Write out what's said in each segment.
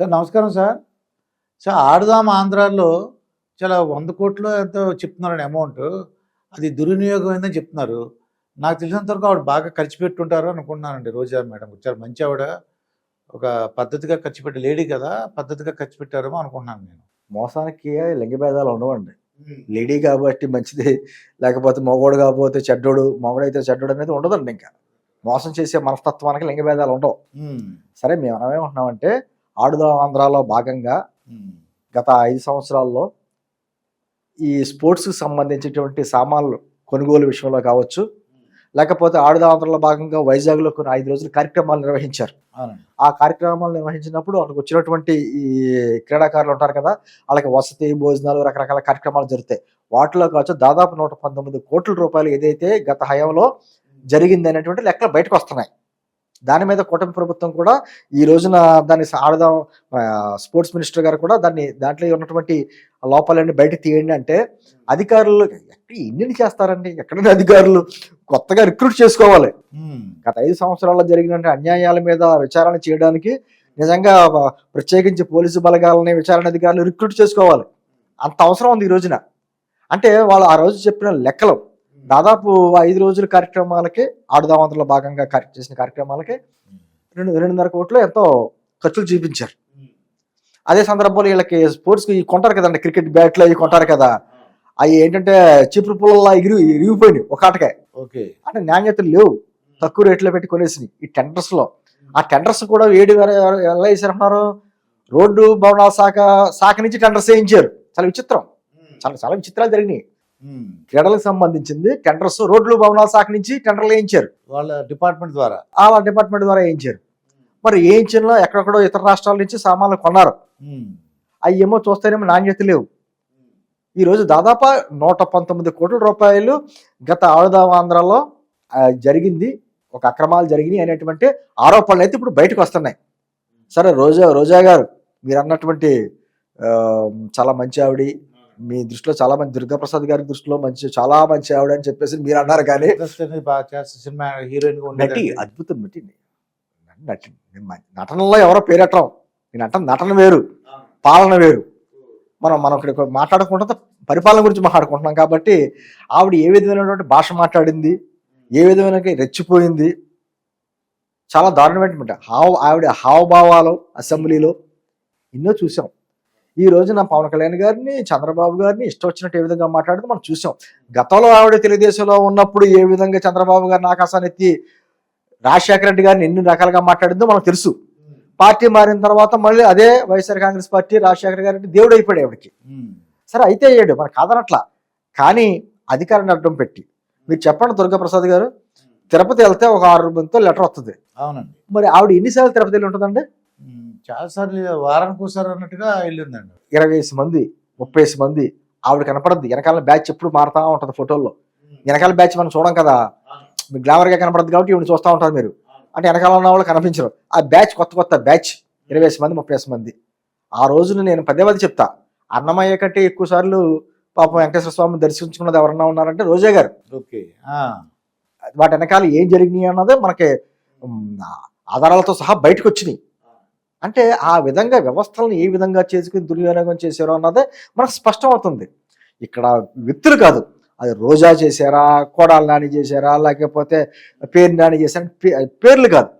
Sir నమస్కారం sir. Sir ఆడుదాం ఆంధ్రాలో చాలా వంద కోట్లు ఎంతో చెప్తున్నారని అమౌంట్. అది దుర్వినియోగం అయిందని చెప్తున్నారు. నాకు తెలిసినంత వరకు ఆవిడ బాగా ఖర్చు పెట్టుంటారు అనుకుంటున్నానండి రోజా మేడం. చాలా మంచి ఆవిడ. ఒక పద్ధతిగా ఖర్చు పెట్టే లేడీ కదా పద్ధతిగా ఖర్చు పెట్టారేమో అనుకుంటున్నాను నేను. మోసానికి లింగ భేదాలు ఉండవండి. లేడీ కాబట్టి మంచిది లేకపోతే మగోడు కాకపోతే చెడ్డోడు మగోడైతే చెడ్డోడు అనేది ఉండదండి ఇంకా. మోసం చేసే మనస్తత్వానికి లింగ భేదాలు ఉండవు. సరే మేము మనమేమంటున్నామంటే ఆడుదాం ఆంధ్రాలో భాగంగా గత ఐదు సంవత్సరాల్లో ఈ స్పోర్ట్స్కి సంబంధించినటువంటి సామాన్లు కొనుగోలు విషయంలో కావచ్చు లేకపోతే ఆడుదాం ఆంధ్రాలో భాగంగా వైజాగ్లో కొన్ని ఐదు రోజులు కార్యక్రమాలు నిర్వహించారు. ఆ కార్యక్రమాలు నిర్వహించినప్పుడు అక్కడికి వచ్చినటువంటి ఈ క్రీడాకారులు ఉంటారు కదా వాళ్ళకి వసతి భోజనాలు రకరకాల కార్యక్రమాలు జరుగుతాయి. వాటిలో కావచ్చు దాదాపు నూట పంతొమ్మిది కోట్ల రూపాయలు ఏదైతే గత హయాంలో జరిగింది అనేటువంటి లెక్కలు బయటకు వస్తున్నాయి. దాని మీద కూటమి ప్రభుత్వం కూడా ఈ రోజున దాన్ని ఆడదాం స్పోర్ట్స్ మినిస్టర్ గారు కూడా దాన్ని దాంట్లో ఉన్నటువంటి లోపాలన్నీ బయట తీయండి అంటే అధికారులు ఎక్కడ ఎన్ని చేస్తారండి? ఎక్కడైనా అధికారులు కొత్తగా రిక్రూట్ చేసుకోవాలి. గత ఐదు సంవత్సరాల్లో జరిగిన అన్యాయాల మీద విచారణ చేయడానికి నిజంగా ప్రత్యేకించి పోలీసు బలగాలని విచారణ అధికారులు రిక్రూట్ చేసుకోవాలి. అంత అవసరం ఉంది ఈ రోజున. అంటే వాళ్ళు ఆ రోజు చెప్పిన లెక్కలు దాదాపు ఐదు రోజుల కార్యక్రమాలకి ఆడుదామంతలో భాగంగా చేసిన కార్యక్రమాలకి రెండు రెండున్నర కోట్లు ఎంతో ఖర్చులు చూపించారు. అదే సందర్భంలో వీళ్ళకి స్పోర్ట్స్కి కొంటారు కదండి క్రికెట్ బ్యాట్లు అవి కొంటారు కదా అవి ఏంటంటే చీపురు పుల్లలా ఎగిరి ఇరిగిపోయినాయి ఒక ఆటకే. ఓకే. అంటే నాణ్యతలు లేవు తక్కువ రేట్లో పెట్టి కొనేసినాయి ఈ టెండర్స్లో ఆ టెండర్స్ కూడా వేడి వేరే ఎలా వేసారంటున్నారు రోడ్డు భవనాల శాఖ శాఖ నుంచి టెండర్స్ వేయించారు. చాలా విచిత్రం. చాలా చాలా విచిత్రాలు జరిగినాయి. క్రీడలకు సంబంధించింది. టెండర్స్ రోడ్లు భవనాల శాఖ నుంచి టెండర్లు వేయించారు. వాళ్ళ డిపార్ట్మెంట్ ద్వారా. ఆ డిపార్ట్మెంట్ ద్వారా వేయించారు. మరి వేయించిన ఎక్కడెక్కడో ఇతర రాష్ట్రాల నుంచి సామాన్లు కొన్నారు. అవి ఏమో చూస్తేనేమో నాణ్యత లేవు. ఈ రోజు దాదాపు నూట పంతొమ్మిది కోట్ల రూపాయలు గత ఆంధ్రాలో జరిగింది. ఒక అక్రమాలు జరిగినాయి అనేటువంటి ఆరోపణలు అయితే ఇప్పుడు బయటకు వస్తున్నాయి. సరే రోజా రోజా గారు మీరు అన్నటువంటి చాలా మంచి ఆవిడ. మీ దృష్టిలో చాలా మంచి దుర్గాప్రసాద్ గారి దృష్టిలో మంచి చాలా మంచి ఆవిడ అని చెప్పేసి మీరు అన్నారు కానీ సినిమా హీరోయిన్ నటి అద్భుతం నటి. నటి నటనలో ఎవరో పేరటం నేను అంటాను నటన వేరు పాలన వేరు. మనం మనం ఇక్కడ మాట్లాడుకుంటే పరిపాలన గురించి మాట్లాడుకుంటున్నాం కాబట్టి ఆవిడ ఏ విధమైనటువంటి భాష మాట్లాడింది ఏ విధమైన రెచ్చిపోయింది చాలా దారుణమైనటువంటి హావ ఆవిడ హావభావాలు అసెంబ్లీలో ఎన్నో చూసాం. ఈ రోజున పవన్ కళ్యాణ్ గారిని చంద్రబాబు గారిని ఇష్టం వచ్చినట్టు ఏ విధంగా మాట్లాడితే మనం చూసాం. గతంలో ఆవిడ తెలుగుదేశంలో ఉన్నప్పుడు ఏ విధంగా చంద్రబాబు గారిని ఆకాశాన్ని ఎత్తి రాజశేఖర రెడ్డి గారిని ఎన్ని రకాలుగా మాట్లాడిందో మనకు తెలుసు. పార్టీ మారిన తర్వాత మళ్ళీ అదే వైఎస్ఆర్ కాంగ్రెస్ పార్టీ రాజశేఖర గారి దేవుడు అయిపోయాడు ఆవిడకి. సరే అయితే అయ్యాడు మన కాదనట్లా. కానీ అధికారాన్ని అడ్డం పెట్టి. మీరు చెప్పండి దుర్గాప్రసాద్ గారు. తిరుపతి వెళ్తే ఒక ఆరు మందితో లెటర్ వస్తుంది. అవునండి. మరి ఆవిడ ఎన్నిసార్లు తిరుపతి వెళ్ళి ఉంటుందండి? చాలాసార్లు వారానికి ఒకసారి అన్నట్టుగా వెళ్ళిందండి. ఇరవై మంది ముప్పై వేసి మంది ఆవిడ కనపడద్దు. వెనకాల బ్యాచ్ ఎప్పుడు మారుతా ఉంటుంది ఫోటోల్లో. వెనకాల బ్యాచ్ మనం చూడం కదా. మీకు గ్లామర్గా కనపడదు కాబట్టి ఇవి చూస్తూ ఉంటారు మీరు. అంటే వెనకాల ఉన్న వాళ్ళు కనిపించరు. ఆ బ్యాచ్ కొత్త కొత్త బ్యాచ్ ఇరవై మంది ముప్పై మంది. ఆ రోజున నేను పదే పదే చెప్తా. అన్నమయ్య కంటే ఎక్కువ సార్లు పాపం వెంకటేశ్వర స్వామిని దర్శించుకున్నది ఎవరన్నా ఉన్నారంటే రోజా గారు. ఓకే. వాటి వెనకాల ఏం జరిగినాయి అన్నది మనకి ఆధారాలతో సహా బయటకు వచ్చినాయి. అంటే ఆ విధంగా వ్యవస్థలను ఏ విధంగా చేసుకుని దుర్వినియోగం చేశారో అన్నదే మనకు స్పష్టం అవుతుంది ఇక్కడ వ్యక్తులు కాదు. అది రోజా చేశారా కోడాల నాని చేశారా లేకపోతే పేరు నాని చేశారా పేర్లు కాదు.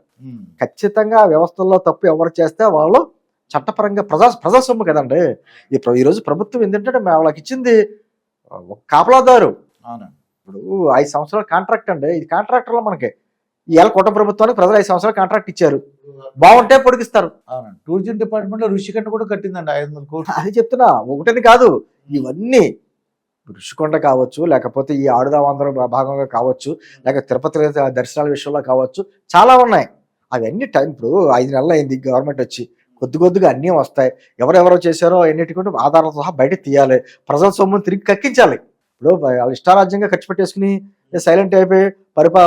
ఖచ్చితంగా ఆ వ్యవస్థల్లో తప్పు ఎవరు చేస్తే వాళ్ళు చట్టపరంగా ప్రజా ప్రజాస్వామ్యం కదండి. ఈ ఈరోజు ప్రభుత్వం ఏంటంటే మేము వాళ్ళకి ఇచ్చింది ఒక కాపలాదారు. ఇప్పుడు ఐదు సంవత్సరాల కాంట్రాక్ట్ అండి. ఇది కాంట్రాక్టర్లో మనకి. ఇవాళ కుటుంబ ప్రభుత్వానికి ప్రజలు ఐదు సంవత్సరాల కాంట్రాక్ట్ ఇచ్చారు. బాగుంటే పొడిగిస్తారు. అవునండి. టూరిజం డిపార్ట్మెంట్లో రుషికంట కూడా కట్టిందండి ఐదు వందల కోట్లు. అది చెప్తున్నా ఒకటని కాదు ఇవన్నీ ఋషికొండ కావచ్చు లేకపోతే ఈ ఆడుదామందరం భాగంగా కావచ్చు లేక తిరుపతి దర్శనాల విషయంలో కావచ్చు చాలా ఉన్నాయి. అవన్నీ టైం ఇప్పుడు ఐదు నెలలు అయింది గవర్నమెంట్ వచ్చి కొద్ది కొద్దిగా అన్నీ వస్తాయి. ఎవరెవరో చేశారో ఎన్నిటికంటే ఆధారాలతో సహా బయట తీయాలి. ప్రజల సొమ్మును తిరిగి కక్కించాలి. ఇప్పుడు వాళ్ళు ఇష్టారాజ్యంగా ఖర్చు పెట్టేసుకుని సైలెంట్ అయిపోయి పరిపా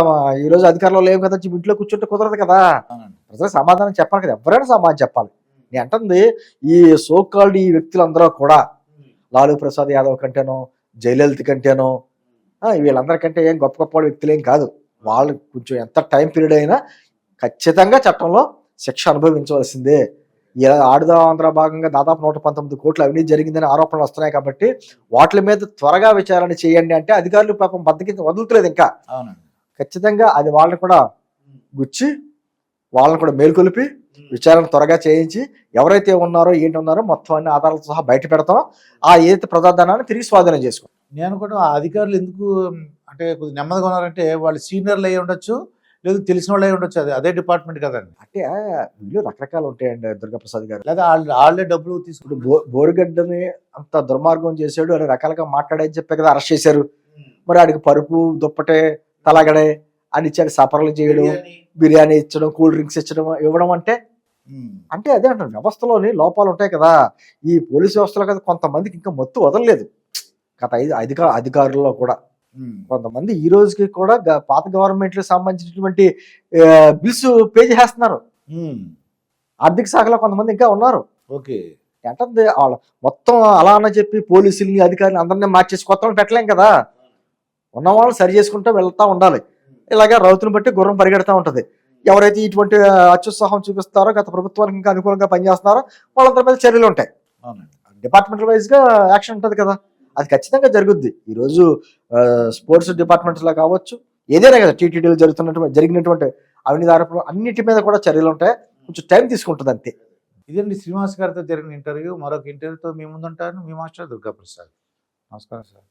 ఈ రోజు అధికారంలో లేవు కదా ఇంట్లో కూర్చుంటే కుదరదు కదా. ప్రజలకు సమాధానం చెప్పాలి కదా ఎవరైనా సమాధానం చెప్పాలి. నేను అంటుంది ఈ సోకాల్డ్ ఈ వ్యక్తులందరూ కూడా లాలూ ప్రసాద్ యాదవ్ కంటేనో జయలలిత కంటేనో వీళ్ళందరికంటే ఏం గొప్ప గొప్ప వ్యక్తులు ఏం కాదు. వాళ్ళు కొంచెం ఎంత టైం పీరియడ్ అయినా ఖచ్చితంగా చట్టంలో శిక్ష అనుభవించవలసిందే. ఇలా ఆడుదా ఆంధ్ర భాగంగా దాదాపు నూట పంతొమ్మిది కోట్ల అవినీతి జరిగిందని ఆరోపణలు వస్తున్నాయి కాబట్టి వాటి మీద త్వరగా విచారణ చేయండి అంటే అధికారులు పాపం బద్దకి వదులుతలేదు ఇంకా. ఖచ్చితంగా అది వాళ్ళని కూడా గుచ్చి వాళ్ళని కూడా మేల్కొలిపి విచారణ త్వరగా చేయించి ఎవరైతే ఉన్నారో ఏంటి ఉన్నారో మొత్తం అన్ని ఆధారాలతో సహా బయట పెడతాం. ఆ ఏదైతే ప్రజాధనాన్ని తిరిగి స్వాధీనం చేసుకో. నేను కూడా అధికారులు ఎందుకు అంటే కొద్దిగా నెమ్మదిగా ఉన్నారంటే వాళ్ళు సీనియర్లు అయి ఉండొచ్చు లేదు తెలిసిన వాళ్ళు ఉండొచ్చు అది. అదే డిపార్ట్మెంట్ కదండి. అంటే వీళ్ళు రకరకాలు ఉంటాయండి దుర్గాప్రసాద్ గారు. లేదా వాళ్ళు వాళ్ళే డబ్బులు తీసుకుంటూ బో బోరుగడ్డని అంత దుర్మార్గం చేశాడు అని రకాలుగా మాట్లాడని చెప్పే కదా అరెస్ట్ చేశారు. మరి ఆడికి పరుపు దుప్పటే తలగడే అని ఇచ్చాడు సపరలు చేయడం బిర్యానీ. ఇచ్చడం కూల్ డ్రింక్స్ ఇచ్చడం ఇవ్వడం అంటే అంటే అదే అంటారు వ్యవస్థలోని లోపాలు ఉంటాయి కదా. ఈ పోలీస్ వ్యవస్థలో కదా కొంతమందికి ఇంకా మొత్తు వదలలేదు. గత ఐదు అధికార అధికారుల్లో కూడా. కొంతమంది ఈ రోజుకి కూడా పాత గవర్నమెంట్ సంబంధించినటువంటి బిల్స్ పే చేస్తున్నారు. ఆర్థిక శాఖలో కొంతమంది ఇంకా ఉన్నారు. ఓకే. అంటే వాళ్ళ మొత్తం అలా అని చెప్పి పోలీసుల్ని అధికారులు అందరినీ మార్చేసి కొత్త పెట్టలేం కదా. ఉన్న వాళ్ళు సరి చేసుకుంటూ వెళ్తా ఉండాలి. ఇలాగే రౌతుని బట్టి గుర్రం పరిగెడతా ఉంటది. ఎవరైతే ఇటువంటి అత్యుత్సాహం చూపిస్తారో గత ప్రభుత్వానికి ఇంకా అనుకూలంగా పనిచేస్తున్నారో వాళ్ళందరి మీద చర్యలు ఉంటాయి. అవునండి. డిపార్ట్మెంటల్ వైజ్గా యాక్షన్ ఉంటుంది కదా. అది ఖచ్చితంగా జరుగుద్ది. ఈరోజు స్పోర్ట్స్ డిపార్ట్మెంట్స్లో కావచ్చు ఏదైనా కదా టీటీడీలో జరుగుతున్నటువంటి జరిగినటువంటి అవినీతి ఆరోపణలు అన్నిటి మీద కూడా చర్యలు ఉంటాయి. కొంచెం టైం తీసుకుంటుంది అంతే. ఇదండి శ్రీనివాస్ గారితో జరిగిన ఇంటర్వ్యూ. మరొక ఇంటర్వ్యూతో మీ ముందుంటాను. మీ మాస్టర్ దుర్గాప్రసాద్. నమస్కారం సార్.